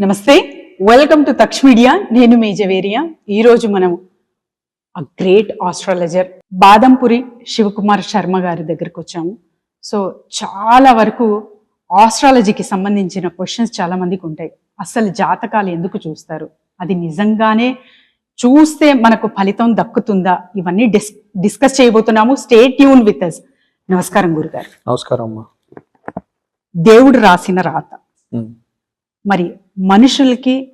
నమస్తే. Welcome to Taksh media నేను మీ జవేరియా. ఈ రోజు మనం ఆ గ్రేట్ ఆస్ట్రాలజర్ బాదంపురి శివకుమార్ శర్మ గారి దగ్గరికి వచ్చాము. సో చాలా వరకు ఆస్ట్రాలజీకి సంబంధించిన క్వశ్చన్స్ చాలా మందికి ఉంటాయి. అసలు జాతకాలు ఎందుకు చూస్తారు? అది నిజంగానే చూస్తే మనకు ఫలితం దక్కుతుందా? ఇవన్నీ డిస్ డిస్కస్ చేయబోతున్నాము. స్టే ట్యూన్ విత్ అస్ నమస్కారం గురుగారు. నమస్కారం అమ్మా. దేవుడు రాసిన రాత. మరి మనుషులకి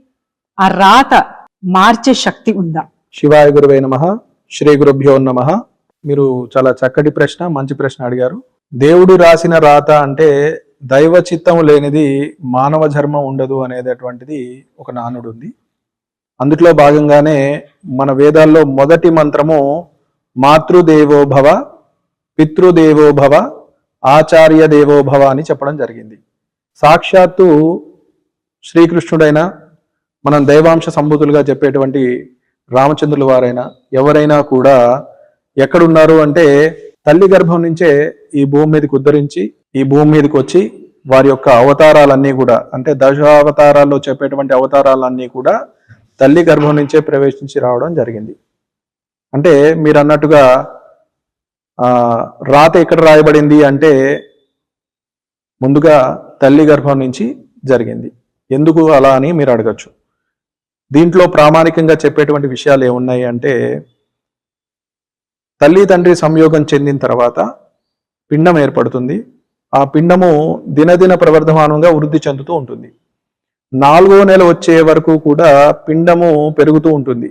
ఆ రాత మార్చే శక్తి ఉందా? శివాయ గురువే నమ. శ్రీ గురుభ్యో నమ. మీరు చాలా చక్కటి ప్రశ్న మంచి ప్రశ్న అడిగారు. దేవుడు రాసిన రాత అంటే దైవ చిత్తం లేనిది మానవ ధర్మం ఉండదు అనేటటువంటిది ఒక నానుడు ఉంది. అందుట్లో భాగంగానే మన వేదాల్లో మొదటి మంత్రము మాతృదేవోభవ పితృదేవోభవ ఆచార్య దేవోభవ అని చెప్పడం జరిగింది. సాక్షాత్తు శ్రీకృష్ణుడైనా మనం దైవాంశ సంభూతులుగా చెప్పేటువంటి రామచంద్రుల వారైనా ఎవరైనా కూడా ఎక్కడున్నారు అంటే తల్లి గర్భం నుంచే ఈ భూమి మీదకి ఉద్ధరించి ఈ భూమి మీదకి వచ్చి వారి యొక్క అవతారాలన్నీ కూడా అంటే దశావతారాల్లో చెప్పేటువంటి అవతారాలన్నీ కూడా తల్లి గర్భం నుంచే ప్రవేశించి రావడం జరిగింది. అంటే మీరు అన్నట్టుగా రాత ఎక్కడ రాయబడింది అంటే ముందుగా తల్లి గర్భం నుంచి జరిగింది. ఎందుకు అలా అని మీరు అడగచ్చు. దీంట్లో ప్రామాణికంగా చెప్పేటువంటి విషయాలు ఏమున్నాయి అంటే తల్లి తండ్రి సంయోగం చెందిన తర్వాత పిండం ఏర్పడుతుంది. ఆ పిండము దినదిన ప్రవర్ధమానంగా వృద్ధి చెందుతూ ఉంటుంది. నాలుగో నెల వచ్చే వరకు కూడా పిండము పెరుగుతూ ఉంటుంది.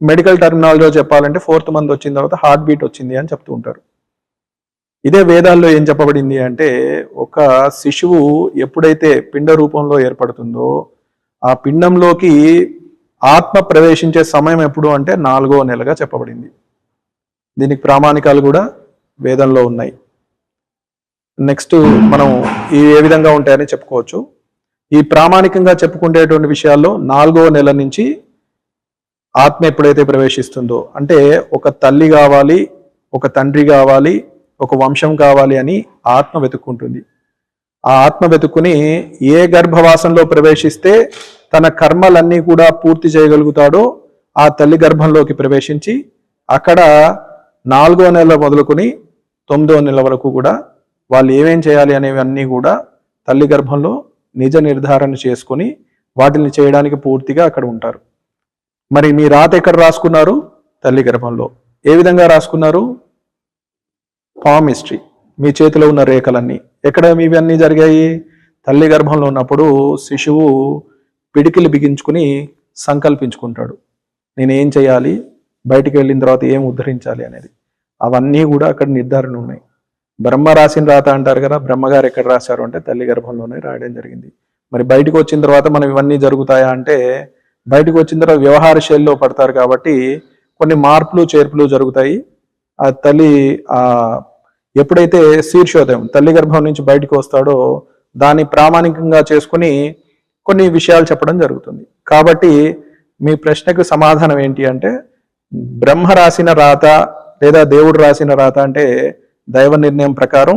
మెడికల్ టర్మినాలజీలో చెప్పాలంటే ఫోర్త్ మంత్ వచ్చిన తర్వాత హార్ట్ బీట్ వచ్చింది అని చెప్తూ ఉంటారు. ఇదే వేదాల్లో ఏం చెప్పబడింది అంటే ఒక శిశువు ఎప్పుడైతే పిండ రూపంలో ఏర్పడుతుందో ఆ పిండంలోకి ఆత్మ ప్రవేశించే సమయం ఎప్పుడు అంటే నాలుగో నెలగా చెప్పబడింది. దీనికి ప్రామాణికాలు కూడా వేదంలో ఉన్నాయి. నెక్స్ట్ మనం ఈ ఏ విధంగా ఉంటాయని చెప్పుకోవచ్చు. ఈ ప్రామాణికంగా చెప్పుకునేటువంటి విషయాల్లో నాలుగో నెల నుంచి ఆత్మ ఎప్పుడైతే ప్రవేశిస్తుందో అంటే ఒక తల్లి కావాలి ఒక తండ్రి కావాలి ఒక వంశం కావాలి అని ఆత్మ వెతుక్కుంటుంది. ఆ ఆత్మ వెతుక్కుని ఏ గర్భవాసంలో ప్రవేశిస్తే తన కర్మలన్నీ కూడా పూర్తి చేయగలుగుతాడో ఆ తల్లి గర్భంలోకి ప్రవేశించి అక్కడ నాలుగో నెల మొదలుకొని తొమ్మిదో నెల వరకు కూడా వాళ్ళు ఏమేం చేయాలి అనేవన్నీ కూడా తల్లి గర్భంలో నిజ నిర్ధారణ చేసుకొని వాటిని చేయడానికి పూర్తిగా అక్కడ ఉంటారు. మరి మీ రాత ఎక్కడ రాసుకున్నారు? తల్లి గర్భంలో. ఏ విధంగా రాసుకున్నారు? ఫామ్ హిస్టరీ మీ చేతిలో ఉన్న రేఖలన్నీ. ఎక్కడ ఇవన్నీ జరిగాయి? తల్లి గర్భంలో ఉన్నప్పుడు శిశువు పిడికిలు బిగించుకుని సంకల్పించుకుంటాడు. నేను ఏం చేయాలి? బయటికి వెళ్ళిన తర్వాత ఏం ఉద్ధరించాలి అనేది. అవన్నీ కూడా అక్కడ నిర్ధారణ ఉన్నాయి. బ్రహ్మ రాసిన రాత అంటారు కదా బ్రహ్మగారు ఎక్కడ రాశారు అంటే తల్లి గర్భంలోనే రాయడం జరిగింది. మరి బయటకు వచ్చిన తర్వాత మనం ఇవన్నీ జరుగుతాయా అంటే బయటకు వచ్చిన తర్వాత వ్యవహార శైలిలో పడతారు కాబట్టి కొన్ని మార్పులు చేర్పులు జరుగుతాయి. ఆ తల్లి ఆ ఎప్పుడైతే శీర్షోదయం తల్లి గర్భం నుంచి బయటకు వస్తాడో దాన్ని ప్రామాణికంగా చేసుకుని కొన్ని విషయాలు చెప్పడం జరుగుతుంది. కాబట్టి మీ ప్రశ్నకు సమాధానం ఏంటి అంటే బ్రహ్మ రాసిన రాత లేదా దేవుడు రాసిన రాత అంటే దైవ నిర్ణయం ప్రకారం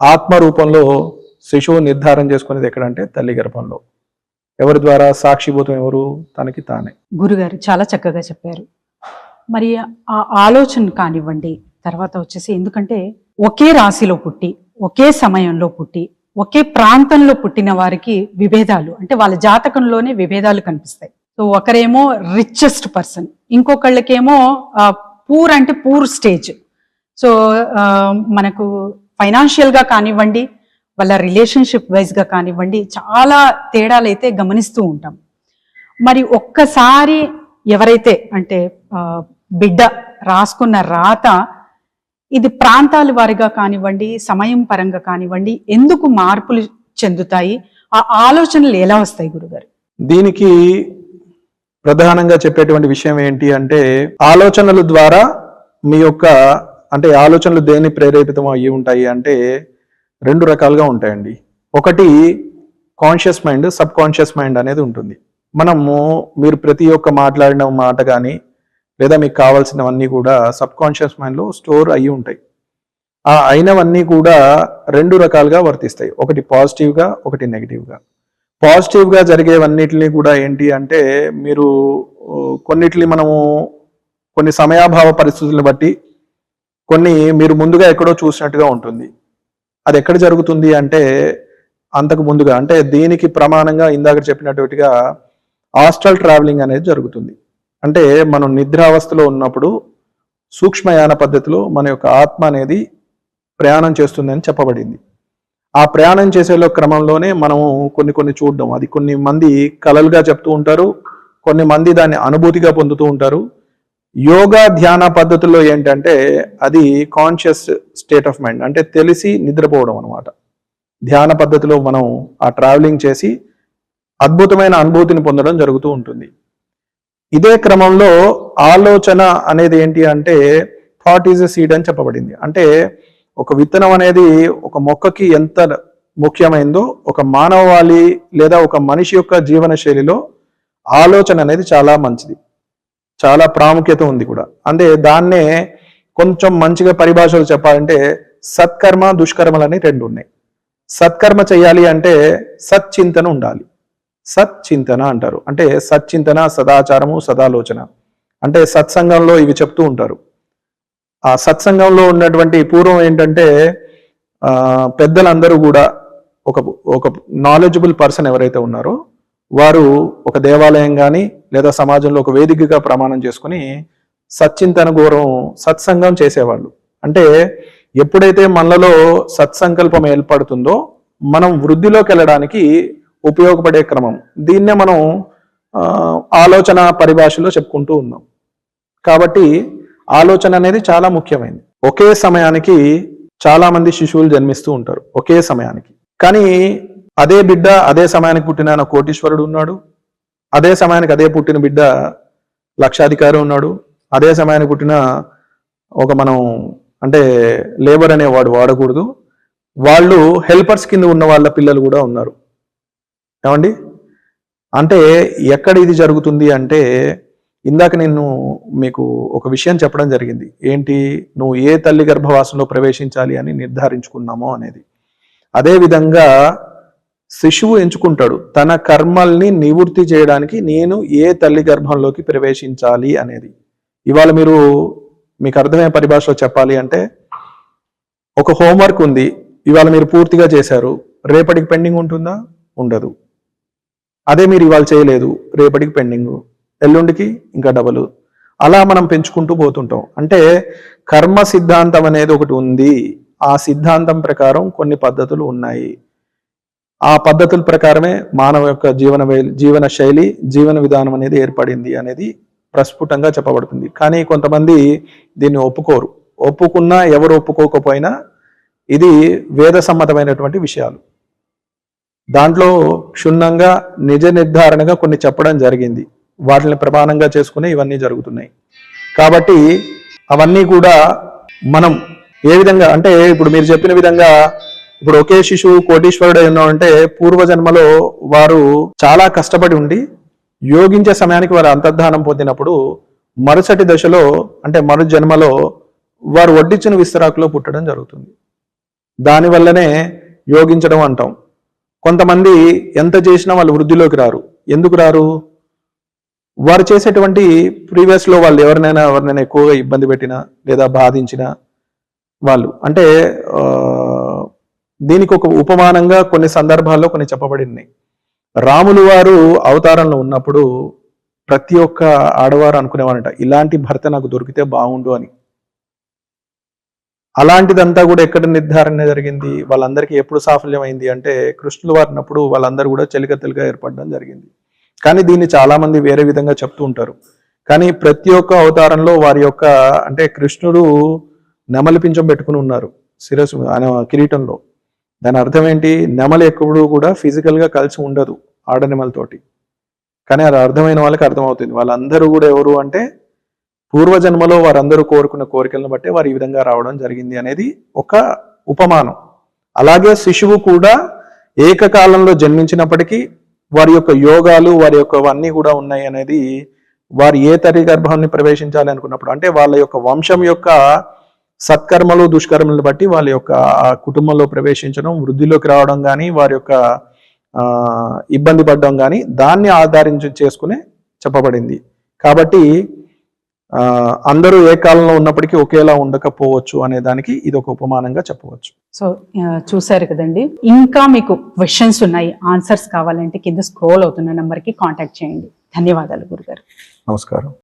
ఆత్మ రూపంలో శిశువు నిర్ధారం చేసుకునేది ఎక్కడంటే తల్లి గర్భంలో. ఎవరి ద్వారా సాక్షిభూతం ఎవరు? తనకి తానే. గురుగారు చాలా చక్కగా చెప్పారు. మరి ఆ ఆలోచన కానివ్వండి తర్వాత వచ్చేసి ఎందుకంటే ఒకే రాశిలో పుట్టి ఒకే సమయంలో పుట్టి ఒకే ప్రాంతంలో పుట్టిన వారికి విభేదాలు అంటే వాళ్ళ జాతకంలోనే విభేదాలు కనిపిస్తాయి. సో ఒకరేమో రిచెస్ట్ పర్సన్ ఇంకొకళ్ళకేమో పూర్ అంటే పూర్ స్టేజ్ సో మనకు ఫైనాన్షియల్గా కానివ్వండి వాళ్ళ రిలేషన్షిప్ వైజ్గా కానివ్వండి చాలా తేడాలు అయితే గమనిస్తూ ఉంటాం. మరి ఒక్కసారి ఎవరైతే అంటే బిడ్డ రాసుకున్న రాత ఇది ప్రాంతాల వారిగా కానివ్వండి సమయం పరంగా కానివ్వండి ఎందుకు మార్పులు చెందుతాయి? ఆ ఆలోచనలు ఎలా వస్తాయి గురుగారు? దీనికి ప్రధానంగా చెప్పేటువంటి విషయం ఏంటి అంటే ఆలోచనల ద్వారా మీ యొక్క అంటే ఆలోచనలు దేని ప్రేరేపితం అయ్యి ఉంటాయి అంటే రెండు రకాలుగా ఉంటాయండి. ఒకటి conscious mind subconscious mind అనేది ఉంటుంది. మనము మీరు ప్రతి ఒక్క మాట్లాడిన మాట కానీ లేదా మీకు కావాల్సినవన్నీ కూడా సబ్ కాన్షియస్ మైండ్లో స్టోర్ అయ్యి ఉంటాయి. ఆ అయినవన్నీ కూడా రెండు రకాలుగా వర్తిస్తాయి. ఒకటి పాజిటివ్గా ఒకటి నెగిటివ్గా. పాజిటివ్గా జరిగేవన్నిటిని కూడా ఏంటి అంటే మీరు కొన్నిటిని మనము కొన్ని సమయాభావ పరిస్థితులను బట్టి కొన్ని మీరు ముందుగా ఎక్కడో చూసినట్టుగా ఉంటుంది. అది ఎక్కడ జరుగుతుంది అంటే అంతకు ముందుగా అంటే దీనికి ప్రమాణంగా ఇందాక చెప్పినట్టుగా హాస్టల్ ట్రావెలింగ్ అనేది జరుగుతుంది. అంటే మనం నిద్రావస్థలో ఉన్నప్పుడు సూక్ష్మయాన పద్ధతిలో మన యొక్క ఆత్మ అనేది ప్రయాణం చేస్తుందని చెప్పబడింది. ఆ ప్రయాణం చేసేలో క్రమంలోనే మనము కొన్ని కొన్ని చూడడం. అది కొన్ని మంది కలలుగా చెప్తూ ఉంటారు కొన్ని మంది దాన్ని అనుభూతిగా పొందుతూ ఉంటారు. యోగా ధ్యాన పద్ధతుల్లో ఏంటంటే అది కాన్షియస్ స్టేట్ ఆఫ్ మైండ్ అంటే తెలిసి నిద్రపోవడం అనమాట ధ్యాన పద్ధతిలో మనం ఆ ట్రావెలింగ్ చేసి అద్భుతమైన అనుభూతిని పొందడం జరుగుతూ ఉంటుంది. ఇదే క్రమంలో ఆలోచన అనేది ఏంటి అంటే థాట్ ఈజ్ ఎ సీడ్ అని చెప్పబడింది. అంటే ఒక విత్తనం అనేది ఒక మొక్కకి ఎంత ముఖ్యమైందో ఒక మానవాళి లేదా ఒక మనిషి యొక్క జీవన శైలిలో ఆలోచన అనేది చాలా మంచిది. చాలా ప్రాముఖ్యత ఉంది కూడా. అంటే దాన్నే కొంచెం మంచిగా పరిభాషలు చెప్పాలంటే సత్కర్మ దుష్కర్మలని రెండు ఉన్నాయి సత్కర్మ చేయాలి అంటే సచ్చింతన ఉండాలి. సచ్చింతన అంటారు. అంటే సచ్చింతన సదాచారము సదాలోచన. అంటే సత్సంగంలో ఇవి చెప్తూ ఉంటారు. ఆ సత్సంగంలో ఉన్నటువంటి పూర్వం ఏంటంటే పెద్దలందరూ కూడా ఒక ఒక నాలెడ్జబుల్ పర్సన్ ఎవరైతే ఉన్నారో వారు ఒక దేవాలయం కానీ లేదా సమాజంలో ఒక వేదికగా ప్రమాణం చేసుకుని సచ్చింతన గౌరవం సత్సంగం చేసేవాళ్ళు. అంటే ఎప్పుడైతే మనలో సత్సంకల్పం ఏర్పడుతుందో మనం వృద్ధిలోకి వెళ్ళడానికి ఉపయోగపడే క్రమం. దీన్నే మనం ఆలోచన పరిభాషలో చెప్పుకుంటూ ఉన్నాం. కాబట్టి ఆలోచన అనేది చాలా ముఖ్యమైనది. ఒకే సమయానికి చాలా మంది శిశువులు జన్మిస్తూ ఉంటారు ఒకే సమయానికి. కానీ అదే బిడ్డ అదే సమయానికి పుట్టిన ఆయన కోటీశ్వరుడు ఉన్నాడు. అదే సమయానికి అదే పుట్టిన బిడ్డ లక్షాధికారి ఉన్నాడు. అదే సమయానికి పుట్టిన ఒక మనం అంటే లేబర్ అనేవాడు వాడకూడదు. వాళ్ళు హెల్పర్స్ కింద ఉన్న వాళ్ళ పిల్లలు కూడా ఉన్నారు. ఏమండి? అంటే ఎక్కడ ఇది జరుగుతుంది అంటే ఇందాక నేను మీకు ఒక విషయం చెప్పడం జరిగింది. ఏంటి? నువ్వు ఏ తల్లి గర్భవాసంలో ప్రవేశించాలి అని నిర్ధారించుకున్నామో అనేది. అదేవిధంగా శిశువు ఎంచుకుంటాడు. తన కర్మల్ని నివృత్తి చేయడానికి నేను ఏ తల్లి గర్భంలోకి ప్రవేశించాలి అనేది. ఇవాళ మీరు మీకు అర్థమయ్యే పరిభాషలో చెప్పాలి అంటే ఒక హోంవర్క్ ఉంది. ఇవాళ మీరు పూర్తిగా చేశారు. రేపటికి పెండింగ్ ఉంటుందా? ఉండదు. అదే మీరు ఇవాళ చేయలేదు రేపటికి పెండింగ్ ఎల్లుండికి ఇంకా డబలు అలా మనం పెంచుకుంటూ పోతుంటాం. అంటే కర్మ సిద్ధాంతం అనేది ఒకటి ఉంది. ఆ సిద్ధాంతం ప్రకారం కొన్ని పద్ధతులు ఉన్నాయి. ఆ పద్ధతుల ప్రకారమే మానవ యొక్క జీవన జీవన శైలి జీవన విధానం అనేది ఏర్పడింది అనేది ప్రస్ఫుటంగా చెప్పబడుతుంది. కానీ కొంతమంది దీన్ని ఒప్పుకోరు. ఒప్పుకున్నా ఎవరు ఒప్పుకోకపోయినా ఇది వేద సమ్మతమైనటువంటి విషయాలు. దాంట్లో క్షుణ్ణంగా నిజ నిర్ధారణగా కొన్ని చెప్పడం జరిగింది. వాటిని ప్రమాణంగా చేసుకుని ఇవన్నీ జరుగుతున్నాయి. కాబట్టి అవన్నీ కూడా మనం ఏ విధంగా అంటే ఇప్పుడు మీరు చెప్పిన విధంగా ఇప్పుడు ఒకే శిశువు కోటీశ్వరుడు అంటే పూర్వజన్మలో వారు చాలా కష్టపడి ఉండి యోగించే సమయానికి వారు అంతర్ధానం పొందినప్పుడు మరుసటి దశలో అంటే మరు జన్మలో వారు వడ్డించిన విస్తరాకులో పుట్టడం జరుగుతుంది. దానివల్లనే యోగించడం అంటాం. కొంతమంది ఎంత చేసినా వాళ్ళు వృద్ధిలోకి రారు. ఎందుకు రారు? వారు చేసేటువంటి ప్రీవియస్లో వాళ్ళు ఎవరినైనా ఎవరినైనా ఎక్కువగా ఇబ్బంది పెట్టినా లేదా బాధించినా వాళ్ళు. అంటే దీనికి ఒక ఉపమానంగా కొన్ని సందర్భాల్లో కొన్ని చెప్పబడినాయి రాములు వారు అవతారంలో ఉన్నప్పుడు ప్రతి ఒక్క ఆడవారు అనుకునేవారంట ఇలాంటి భర్త నాకు దొరికితే బాగుండు అని. అలాంటిదంతా కూడా ఎక్కడ నిర్ధారణ జరిగింది? వాళ్ళందరికీ ఎప్పుడు సాఫల్యమైంది? అంటే కృష్ణులు వారినప్పుడు వాళ్ళందరూ కూడా చెలికత్తెలుగా ఏర్పడడం జరిగింది. కానీ దీన్ని చాలామంది వేరే విధంగా చెప్తూ ఉంటారు. కానీ ప్రతి ఒక్క అవతారంలో వారి యొక్క అంటే కృష్ణుడు నెమలి పింఛం పెట్టుకుని ఉన్నారు శిరస్సు ఆయన కిరీటంలో. దాని అర్థం ఏంటి? నెమలి ఎప్పుడు కూడా ఫిజికల్గా కలిసి ఉండదు ఆడనెమలతోటి కానీ అది అర్థమైన వాళ్ళకి అర్థమవుతుంది. వాళ్ళందరూ కూడా ఎవరు అంటే పూర్వజన్మలో వారందరూ కోరుకున్న కోరికలను బట్టి వారు ఈ విధంగా రావడం జరిగింది అనేది ఒక ఉపమానం. అలాగే శిశువు కూడా ఏకకాలంలో జన్మించినప్పటికీ వారి యొక్క యోగాలు వారి యొక్క అన్నీ కూడా ఉన్నాయి అనేది వారు ఏ తరి గర్భాన్ని ప్రవేశించాలి అనుకున్నప్పుడు అంటే వాళ్ళ యొక్క వంశం యొక్క సత్కర్మలు దుష్కర్మలను బట్టి వాళ్ళ యొక్క కుటుంబంలో ప్రవేశించడం వృద్ధిలోకి రావడం కానీ వారి యొక్క ఇబ్బంది పడడం కానీ దాన్ని ఆధారించి చేసుకునే చెప్పబడింది. కాబట్టి అందరూ ఏ కాలంలో ఉన్నప్పటికీ ఒకేలా ఉండకపోవచ్చు అనే దానికి ఇది ఒక ఉపమానంగా చెప్పవచ్చు. సో ఆ, చూశారు కదండి. ఇంకా మీకు క్వశ్చన్స్ ఉన్నాయి ఆన్సర్స్ కావాలంటే కింద స్క్రోల్ అవుతున్న నెంబర్కి కాంటాక్ట్ చేయండి. ధన్యవాదాలు గురుగారు. నమస్కారం.